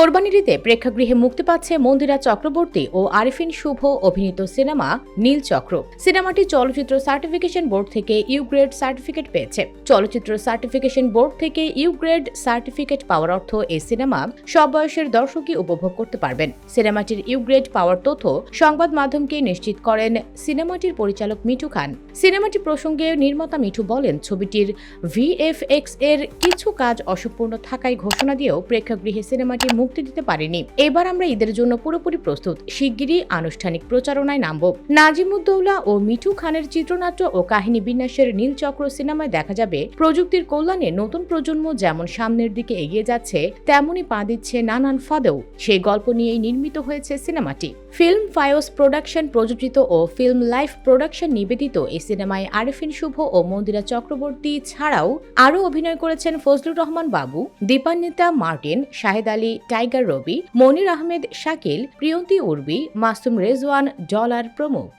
কোরবানির ঈদে প্রেক্ষাগৃহে মুক্তি পাচ্ছে মন্দিরা চক্রবর্তী ও আরিফিন শুভ অভিনীত সিনেমা নীল চক্র। সিনেমাটি চলচ্চিত্র সার্টিফিকেশন বোর্ড থেকে ইউ গ্রেড সার্টিফিকেট পেয়েছে। চলচ্চিত্র সার্টিফিকেশন বোর্ড থেকে ইউ গ্রেড সার্টিফিকেট পাওয়ার অর্থ এই সিনেমা সব বয়সের দর্শকই উপভোগ করতে পারবেন। সিনেমাটির ইউ গ্রেড পাওয়ার তথ্য সংবাদ মাধ্যমকে নিশ্চিত করেন সিনেমাটির পরিচালক মিঠু খান। সিনেমাটি প্রসঙ্গে নির্মাতা মিঠু বলেন, ছবিটির ভিএফএক্স এর কিছু কাজ অসম্পূর্ণ থাকায় ঘোষণা দিয়েও প্রেক্ষাগৃহে সিনেমাটি মুক্তি দিতে পারেনি। এবার আমরা ঈদের জন্য পুরোপুরি প্রস্তুত। শিগগিরই আনুষ্ঠানিক প্রচারণায় নামব। নাজিমুদ্দৌলা ও মিঠু খানের চিত্রনাট্য ও কাহিনী বিন্যাসের নীলচক্র সিনেমায় দেখা যাবে প্রযুক্তির কল্যাণে নতুন প্রজন্ম যেমন সামনের দিকে এগিয়ে যাচ্ছে তেমনই পা দিচ্ছে নানান ফাঁদেও। সেই গল্প নিয়েই নির্মিত হয়েছে সিনেমাটি। ফিল্ম ফায়োস প্রোডাকশন প্রযোজিত ও ফিল্ম লাইফ প্রোডাকশন নিবেদিত এই সিনেমায় আরিফিন শুভ ও মন্দিরা চক্রবর্তী ছাড়াও আরও অভিনয় করেছেন Fazlur Rahman Babu, Dipanwita Martin, Shahed Ali Tiger Robi Monir Ahmed Shakil Priyonti Urbi Masum Rezwan Dollar প্রমুখ।